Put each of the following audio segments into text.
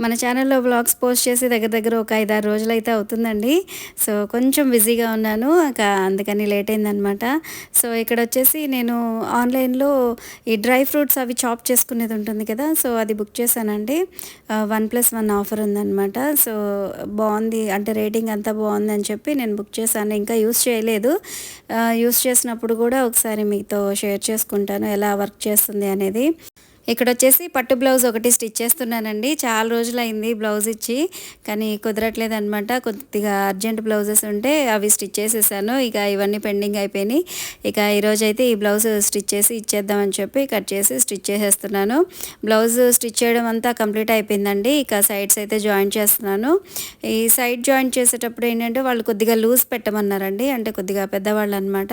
మన ఛానల్లో blogs post చేసి దగ్గర దగ్గర ఒక ఐదారు రోజులు అయితే అవుతుందండి. సో కొంచెం బిజీగా ఉన్నాను. అందుకని లేట్ అయిందనమాట సో ఇక్కడ వచ్చేసి నేను ఆన్లైన్లో ఈ డ్రై ఫ్రూట్స్ అవి చాప్ చేసుకునేది ఉంటుంది కదా సో అది బుక్ చేశానండి. వన్ ప్లస్ వన్ ఆఫర్ ఉందన్నమాట. సో బాగుంది. అంటే రేటింగ్ అంతా బాగుంది అని చెప్పి నేను బుక్ చేశాను. ఇంకా యూస్ చేయలేదు. యూస్ చేసినప్పుడు కూడా ఒకసారి మీతో షేర్ చేసుకుంటాను. ఎలా వర్క్ చేస్తుంది అనేది. ఇక్కడ వచ్చేసి పట్టు బ్లౌజ్ ఒకటి స్టిచ్ చేస్తున్నానండి. చాలా రోజులైంది బ్లౌజ్ ఇచ్చి కానీ కుదరట్లేదు అనమాట కొద్దిగా అర్జెంట్ బ్లౌజెస్ ఉంటే అవి స్టిచ్ చేసేసాను. ఇక ఇవన్నీ పెండింగ్ అయిపోయినాయి. ఇక ఈరోజు అయితే ఈ బ్లౌజ్ స్టిచ్ చేసి ఇచ్చేద్దామని చెప్పి కట్ చేసి స్టిచ్ చేసేస్తున్నాను. బ్లౌజ్ స్టిచ్ చేయడం అంతా కంప్లీట్ అయిపోయిందండి. ఇక సైడ్స్ అయితే జాయిన్ చేస్తున్నాను. ఈ సైడ్ జాయిన్ చేసేటప్పుడు ఏంటంటే వాళ్ళు కొద్దిగా లూజ్ పెట్టమన్నారండి. అంటే కొద్దిగా పెద్దవాళ్ళు అనమాట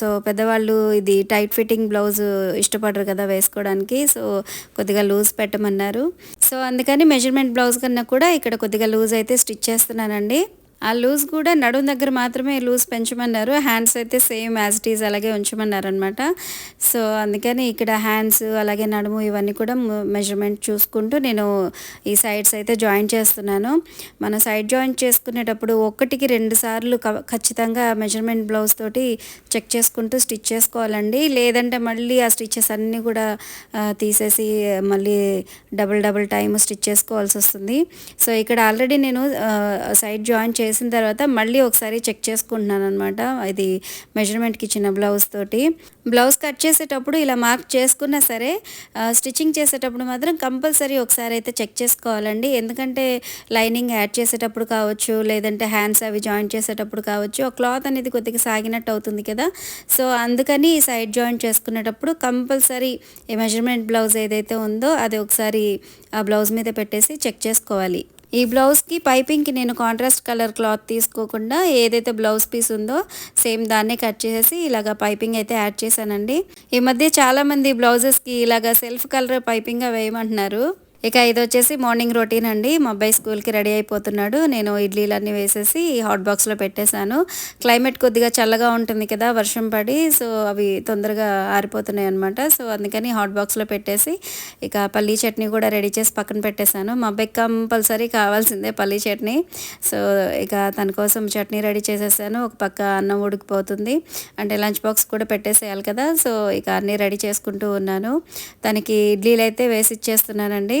సో పెద్దవాళ్ళు ఇది టైట్ ఫిట్టింగ్ బ్లౌజ్ ఇష్టపడరు కదా చేసుకోవడానికి. సో కొద్దిగా లూజ్ పెట్టమన్నారు. సో అందుకని మెజర్మెంట్ బ్లౌజ్ కన్నా కూడా ఇక్కడ కొద్దిగా లూజ్ అయితే స్టిచ్ చేస్తున్నానండి. ఆ లూజ్ కూడా నడుం దగ్గర మాత్రమే లూజ్ పెంచమన్నారు. హ్యాండ్స్ అయితే సేమ్ యాజ్ ఇట్ ఈజ్ అలాగే ఉంచమన్నారు అనమాట సో అందుకని ఇక్కడ హ్యాండ్స్ అలాగే నడుము ఇవన్నీ కూడా మెజర్మెంట్ చూసుకుంటూ నేను ఈ సైడ్స్ అయితే జాయిన్ చేస్తున్నాను. మన సైడ్ జాయిన్ చేసుకునేటప్పుడు ఒకటికి రెండు సార్లు ఖచ్చితంగా మెజర్మెంట్ బ్లౌజ్ తోటి చెక్ చేసుకుంటూ స్టిచ్ చేసుకోవాలండి. లేదంటే మళ్ళీ ఆ స్టిచ్చెస్ అన్నీ కూడా తీసేసి మళ్ళీ డబుల్ డబుల్ టైం స్టిచ్ చేసుకోవాల్సి వస్తుంది. సో ఇక్కడ ఆల్రెడీ నేను సైడ్ జాయిన్ చేసి చేసిన తర్వాత మళ్ళీ ఒకసారి చెక్ చేసుకుంటున్నాను అనమాట ఇది మెజర్మెంట్కి ఇచ్చిన బ్లౌజ్ తోటి. బ్లౌజ్ కట్ చేసేటప్పుడు ఇలా మార్క్ చేసుకున్నా సరే స్టిచ్చింగ్ చేసేటప్పుడు మాత్రం కంపల్సరీ ఒకసారి అయితే చెక్ చేసుకోవాలండి. ఎందుకంటే లైనింగ్ యాడ్ చేసేటప్పుడు కావచ్చు లేదంటే హ్యాండ్స్ అవి జాయింట్ చేసేటప్పుడు కావచ్చు ఆ క్లాత్ అనేది కొద్దిగా సాగినట్టు అవుతుంది కదా. సో అందుకని ఈ సైడ్ జాయింట్ చేసుకునేటప్పుడు కంపల్సరీ మెజర్మెంట్ బ్లౌజ్ ఏదైతే ఉందో అది ఒకసారి ఆ బ్లౌజ్ మీద పెట్టేసి చెక్ చేసుకోవాలి. ఈ బ్లౌజ్కి పైపింగ్కి నేను కాంట్రాస్ట్ కలర్ క్లాత్ తీసుకోకుండా ఏదైతే బ్లౌజ్ పీస్ ఉందో సేమ్ దాన్నే కట్ చేసేసి ఇలాగ పైపింగ్ అయితే యాడ్ చేశానండి. ఈ మధ్య చాలామంది బ్లౌజెస్కి ఇలాగ సెల్ఫ్ కలర్ పైపింగ్గా వేయమంటున్నారు. ఇక ఇది వచ్చేసి మార్నింగ్ రొటీన్ అండి. మా అబ్బాయి స్కూల్కి రెడీ అయిపోతున్నాడు. నేను ఇడ్లీలన్నీ వేసేసి హాట్ బాక్స్లో పెట్టేశాను. క్లైమేట్ కొద్దిగా చల్లగా ఉంటుంది కదా వర్షం పడి సో అవి తొందరగా ఆరిపోతున్నాయి అనమాట సో అందుకని హాట్ బాక్స్లో పెట్టేసి ఇక పల్లీ చట్నీ కూడా రెడీ చేసి పక్కన పెట్టేశాను. మా అబ్బాయికి కంపల్సరీ కావాల్సిందే పల్లీ చట్నీ. సో ఇక తన కోసం చట్నీ రెడీ చేసేసాను. ఒక పక్క అన్నం ఉడికిపోతుంది. అంటే లంచ్ బాక్స్ కూడా పెట్టేసేయాలి కదా. సో ఇక అన్నీ రెడీ చేసుకుంటూ ఉన్నాను. తనకి ఇడ్లీలు అయితే వేసి ఇచ్చేస్తున్నానండి.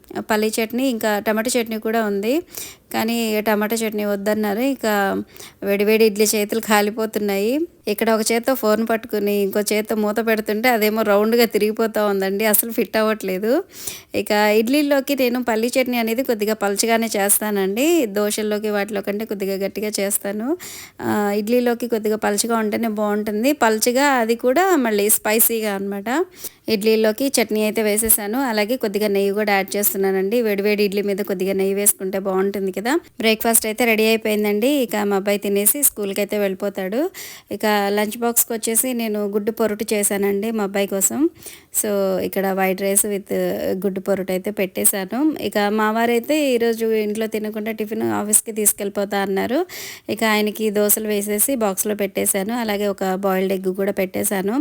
పల్లీ చట్నీ ఇంకా టమాటో చట్నీ కూడా ఉంది. కానీ టమాటా చట్నీ వద్దన్నారు. ఇక వేడివేడి ఇడ్లీ చేతులు కాలిపోతున్నాయి. ఇక్కడ ఒక చేత్తో ఫోన్ పట్టుకుని ఇంకో చేత్తో మూత పెడుతుంటే అదేమో రౌండ్గా తిరిగిపోతూ ఉందండి. అసలు ఫిట్ అవ్వట్లేదు. ఇక ఇడ్లీలోకి నేను పల్లి చట్నీ అనేది కొద్దిగా పలుచగానే చేస్తానండి. దోశల్లోకి వాటిలో కంటే కొద్దిగా గట్టిగా చేస్తాను. ఇడ్లీలోకి కొద్దిగా పలుచగా ఉంటేనే బాగుంటుంది. పలుచగా అది కూడా మళ్ళీ స్పైసీగా అనమాట ఇడ్లీలోకి చట్నీ అయితే వేసేసాను. అలాగే కొద్దిగా నెయ్యి కూడా యాడ్ చేస్తున్నానండి. వేడివేడి ఇడ్లీ మీద కొద్దిగా నెయ్యి వేసుకుంటే బాగుంటుంది కదా. బ్రేక్ఫాస్ట్ అయితే రెడీ అయిపోయిందండి. ఇక మా అబ్బాయి తినేసి స్కూల్కి అయితే వెళ్ళిపోతాడు. ఇక లంచ్ బాక్స్కి వచ్చేసి నేను గుడ్డు పొరుటు చేశానండి మా అబ్బాయి కోసం. సో ఇక్కడ వైట్ రైస్ విత్ గుడ్డు పొరుటు అయితే పెట్టేశాను. ఇక మా వారైతే ఈరోజు ఇంట్లో తినకుండా టిఫిన్ ఆఫీస్కి తీసుకెళ్ళిపోతా అన్నారు. ఇక ఆయనకి దోశలు వేసేసి బాక్స్లో పెట్టేశాను. అలాగే ఒక బాయిల్డ్ ఎగ్ కూడా పెట్టేశాను.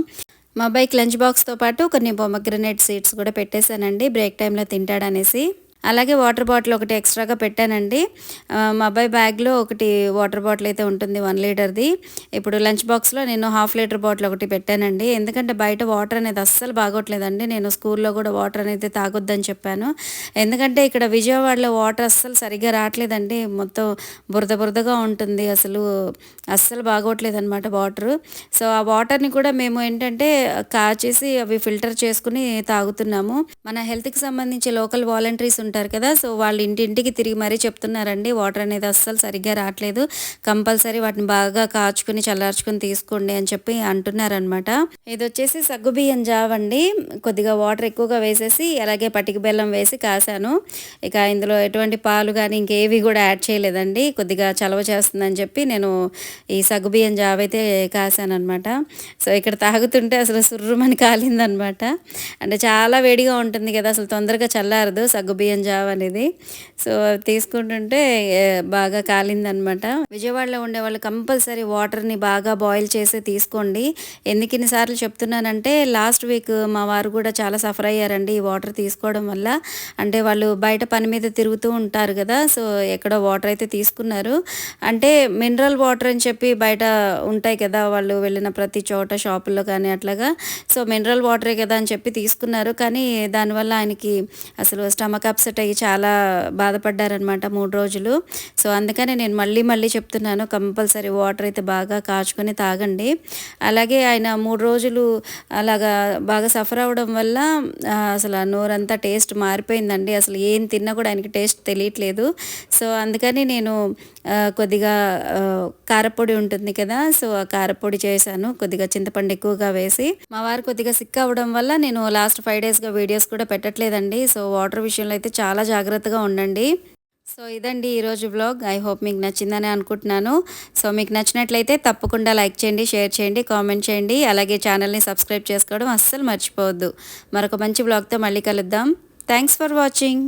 మా అబ్బాయికి లంచ్ బాక్స్తో పాటు కొన్ని బొమ్మగ్రనేట్ సీడ్స్ కూడా పెట్టేశానండి. బ్రేక్ టైంలో తింటాడనేసి. అలాగే వాటర్ బాటిల్ ఒకటి ఎక్స్ట్రాగా పెట్టానండి. మా అబ్బాయి బ్యాగ్లో ఒకటి వాటర్ బాటిల్ అయితే ఉంటుంది వన్ లీటర్ది. ఇప్పుడు లంచ్ బాక్స్లో నేను హాఫ్ లీటర్ బాటిల్ ఒకటి పెట్టానండి. ఎందుకంటే బయట వాటర్ అనేది అస్సలు బాగోట్లేదండి. నేను స్కూల్లో కూడా వాటర్ అనేది తాగొద్దని చెప్పాను. ఎందుకంటే ఇక్కడ విజయవాడలో వాటర్ అస్సలు సరిగ్గా రావట్లేదండి. మొత్తం బురద బురదగా ఉంటుంది. అసలు అస్సలు బాగోట్లేదు అనమాట వాటర్. సో ఆ వాటర్ని కూడా మేము ఏంటంటే కాచేసి అవి ఫిల్టర్ చేసుకుని తాగుతున్నాము. మన హెల్త్కి సంబంధించి లోకల్ వాలంటీర్స్ ఉంటారు కదా. సో వాళ్ళు ఇంటింటికి తిరిగి మరీ చెప్తున్నారండి. వాటర్ అనేది అస్సలు సరిగ్గా రావట్లేదు. కంపల్సరీ వాటిని బాగా కాచుకుని చల్లార్చుకుని తీసుకోండి అని చెప్పి అంటున్నారనమాట ఇది వచ్చేసి సగ్గుబియ్యం జావ్ అండి. కొద్దిగా వాటర్ ఎక్కువగా వేసేసి అలాగే పటిక బెల్లం వేసి కాసాను. ఇక ఇందులో ఎటువంటి పాలు కానీ ఇంకేవి కూడా యాడ్ చేయలేదండి. కొద్దిగా చలవ చేస్తుందని చెప్పి నేను ఈ సగ్గుబియ్యం జావ్ అయితే కాసాను అనమాట సో ఇక్కడ తాగుతుంటే అసలు సుర్రుమని కాలిందనమాట అంటే చాలా వేడిగా ఉంటుంది కదా. అసలు తొందరగా చల్లారదు సగ్గుబియ్యం జావ్ అనేది. సో తీసుకుంటుంటే బాగా కాలిందనమాట. విజయవాడలో ఉండే వాళ్ళు కంపల్సరీ వాటర్ని బాగా బాయిల్ చేసి తీసుకోండి. ఎందుకు ఇన్నిసార్లు చెప్తున్నానంటే లాస్ట్ వీక్ మా వారు కూడా చాలా సఫర్ అయ్యారండి ఈ వాటర్ తీసుకోవడం వల్ల. అంటే వాళ్ళు బయట పని మీద తిరుగుతూ ఉంటారు కదా సో ఎక్కడో వాటర్ అయితే తీసుకున్నారు. అంటే మినరల్ వాటర్ అని చెప్పి బయట ఉంటాయి కదా వాళ్ళు వెళ్ళిన ప్రతి చోట షాపుల్లో కానీ అట్లాగా. సో మినరల్ వాటరే కదా అని చెప్పి తీసుకున్నారు. కానీ దానివల్ల ఆయనకి అసలు స్టమక్ అప్సెట్ అయ్యి చాలా బాధపడ్డారనమాట మూడు రోజులు. సో అందుకని నేను మళ్ళీ మళ్ళీ చెప్తున్నాను కంపల్సరీ వాటర్ అయితే బాగా కాచుకొని తాగండి. అలాగే ఆయన మూడు రోజులు అలాగా బాగా సఫర్ అవ్వడం వల్ల అసలు ఆ నోరంతా టేస్ట్ మారిపోయిందండి. అసలు ఏం తిన్నా కూడా ఆయనకి టేస్ట్ తెలియట్లేదు. సో అందుకని నేను కొద్దిగా కారపొడి ఉంటుంది కదా సో ఆ కారపొడి చేశాను. కొద్దిగా చింతపండు ఎక్కువగా వేసి. మా వారు కొద్దిగా సిక్ అవ్వడం వల్ల నేను లాస్ట్ ఫైవ్ డేస్గా వీడియోస్ కూడా పెట్టట్లేదండి. సో వాటర్ విషయంలో అయితే చాలా జాగ్రత్తగా ఉండండి. సో ఇదండి ఈరోజు బ్లాగ్ ఐ హోప్ మీకు నచ్చిందని అనుకుంటున్నాను. సో మీకు నచ్చినట్లయితే తప్పకుండా లైక్ చేయండి షేర్ చేయండి కామెంట్ చేయండి. అలాగే ఛానల్ని సబ్స్క్రైబ్ చేసుకోవడం అస్సలు మర్చిపోవద్దు. మరొక మంచి బ్లాగ్తో మళ్ళీ కలుద్దాం. Thanks for watching.